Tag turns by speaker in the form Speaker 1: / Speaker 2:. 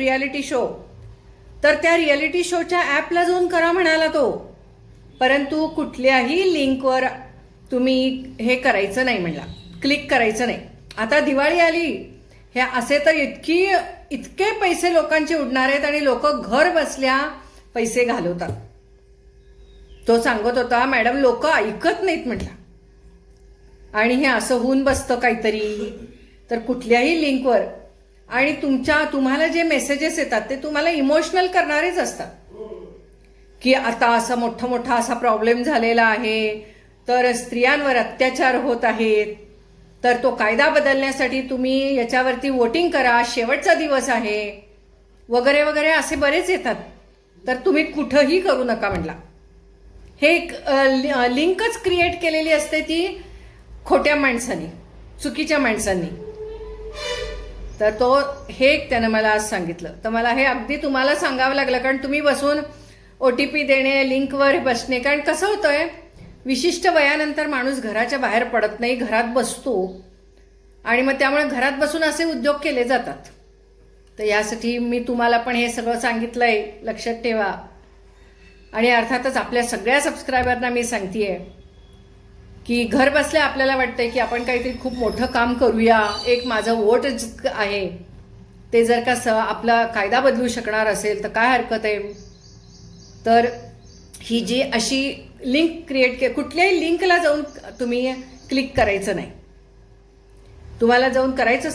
Speaker 1: Reality show तर त्या reality शोच्या ॲपला जाऊन करा म्हणाला तो. परंतु कुठल्याही लिंकवर तुम्ही हे करायचं नाही म्हणला. क्लिक करायचं नाही. आता दिवाळी आली. हे असे तर इतकी इतके पैसे लोकांचे उडणार आहेत आणि लोक घर बसल्या पैसे घालवतात. तो सांगत होता मॅडम लोक ऐकत नाहीत म्हटला. आणि हे असं होऊन बसतं काहीतरी. तर कुठल्याही लिंकवर आणि तुमच्या तुम्हाला जे मेसेजेस येतात ते तुम्हाला इमोशनल करणारेच असतात. की आता असा मोठा मोठा असा प्रॉब्लेम झालेला आहे तर स्त्रियांवर अत्याचार होत आहेत तर तो कायदा बदलण्यासाठी तुम्ही याच्यावरती वोटिंग करा शेवटचा दिवस आहे वगैरे वगैरे असे बरेच येतात. तर तुम्ही कुठंही करू नका म्हटला. हे एक लि- लिंकच क्रिएट केलेली असते ती खोट्या माणसांनी चुकीच्या माणसांनी. तर तो हे एक त्यानं मला आज सांगितलं. तर मला हे अगदी तुम्हाला सांगावं लागलं कारण तुम्ही बसून ओ टी पी देणे लिंकवर बसणे कारण कसं होतंय विशिष्ट वयानंतर माणूस घराच्या बाहेर पडत नाही घरात बसतो. आणि मग त्यामुळे घरात बसून असे उद्योग केले जातात. तर यासाठी मी तुम्हाला पण हे सगळं सांगितलं आहे लक्षात ठेवा. आणि अर्थातच आपल्या सगळ्या सबस्क्रायबरना मी सांगते आहे की घर बसल्या आपल्याला वाटतंय की आपण काहीतरी खूप मोठं काम करूया एक माझं वोट आहे ते जर का स आपला कायदा बदलू शकणार असेल तर काय हरकत आहे? तर ही जी अशी लिंक क्रिएट के कुठल्याही लिंकला जाऊन तुम्ही क्लिक करायचं नाही. तुम्हाला जाऊन करायचं